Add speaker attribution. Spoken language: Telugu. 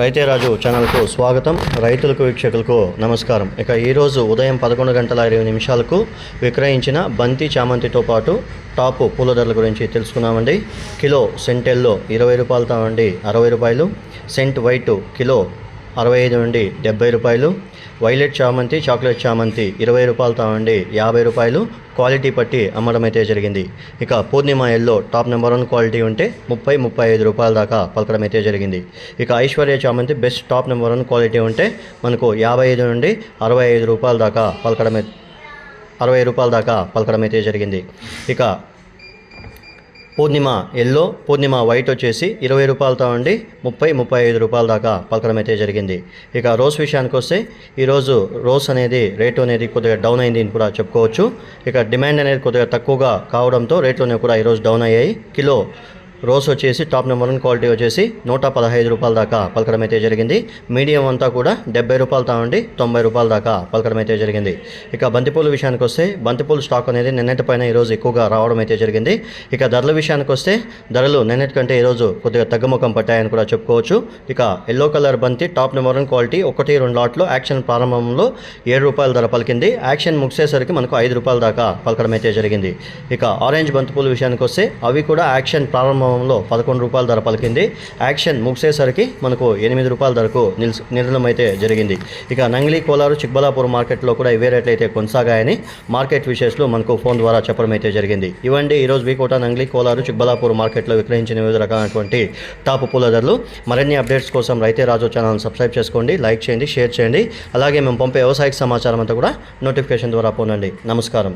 Speaker 1: రైతే రాజు ఛానల్కు స్వాగతం. రైతులకు వీక్షకులకు నమస్కారం. ఇక ఈరోజు ఉదయం పదకొండు గంటల ఇరవై నిమిషాలకు విక్రయించిన బంతి చామంతితో పాటు టాపు పూల ధరల గురించి తెలుసుకున్నామండి. కిలో సెంటెల్లో ఇరవై రూపాయలతో అండి అరవై రూపాయలు. సెంట్ వైట్ కిలో అరవై ఐదు నుండి డెబ్బై రూపాయలు. వైలెట్ చామంతి చాక్లెట్ చామంతి ఇరవై రూపాయలతో నుండి యాభై రూపాయలు. క్వాలిటీ పట్టి అమ్మడం అయితే జరిగింది. ఇక Purnima yellow top number one quality ఉంటే ముప్పై ముప్పై ఐదు రూపాయల దాకా పలకడం అయితే జరిగింది. ఇక ఐశ్వర్య చామంతి best top number one quality ఉంటే మనకు యాభై ఐదు నుండి అరవై ఐదు రూపాయల దాకా పలకడం అరవై రూపాయల దాకా పలకడం అయితే జరిగింది. ఇక పూర్ణిమ ఎల్లో పూర్ణిమ వైట్ వచ్చేసి ఇరవై రూపాయలతో ఉండి ముప్పై ముప్పై ఐదు రూపాయల దాకా పలకడం అయితే జరిగింది. ఇక రోస్ విషయానికి వస్తే ఈరోజు రోస్ అనేది రేటు అనేది కొద్దిగా డౌన్ అయింది అని కూడా చెప్పుకోవచ్చు. ఇక డిమాండ్ అనేది కొద్దిగా తక్కువగా కావడంతో రేట్లు అనేవి కూడా ఈరోజు డౌన్ అయ్యాయి. కిలో రోస్ వచ్చేసి టాప్ నెంబర్ వన్ క్వాలిటీ వచ్చేసి నూట పదహైదు రూపాయల దాకా పలకడం అయితే జరిగింది. మీడియం అంతా కూడా డెబ్బై రూపాయలతో ఉండి తొంభై రూపాయల దాకా పలకడం అయితే జరిగింది. ఇక బంతిపూల విషయానికి వస్తే బంతిపూల స్టాక్ అనేది నిన్నటి పైన ఈరోజు ఎక్కువగా రావడం అయితే జరిగింది. ఇక ధరల విషయానికి వస్తే ధరలు నిన్నటి కంటే ఈరోజు కొద్దిగా తగ్గుముఖం పట్టాయని కూడా చెప్పుకోవచ్చు. ఇక ఎల్లో కలర్ బంతి టాప్ నెంబర్ వన్ క్వాలిటీ ఒకటి రెండు లాట్లో యాక్షన్ ప్రారంభంలో ఏడు రూపాయల ధర పలికింది. యాక్షన్ ముగిసేసరికి మనకు ఐదు రూపాయల దాకా పలకడం అయితే జరిగింది. ఇక ఆరెంజ్ బంతిపూల విషయానికి వస్తే అవి కూడా యాక్షన్ ప్రారంభం ప్రారంభంలో పదకొండు రూపాయల ధర పలికింది. యాక్షన్ ముగిసేసరికి మనకు ఎనిమిది రూపాయల ధరకు నిల్స్ నిర్ణయం అయితే జరిగింది. ఇక నంగిలి కోలారు చిక్బలాపూర్ మార్కెట్లో కూడా ఇవే రేట్లు అయితే కొనసాగాయని మార్కెట్ విషయస్లో మనకు ఫోన్ ద్వారా చెప్పడం అయితే జరిగింది. ఇవ్వండి ఈరోజు వీకోట నంగిలి కోలారు చిక్బలాపూర్ మార్కెట్లో విక్రయించిన వివిధ రకాలైనటువంటి టాప్ పూల ధరలు. మరిన్ని అప్డేట్స్ కోసం రైతే రాజు ఛానల్ సబ్స్క్రైబ్ చేసుకోండి లైక్ చేయండి షేర్ చేయండి. అలాగే మేము పంపే వ్యవసాయ సమాచారం అంతా కూడా నోటిఫికేషన్ ద్వారా పొందండి. నమస్కారం.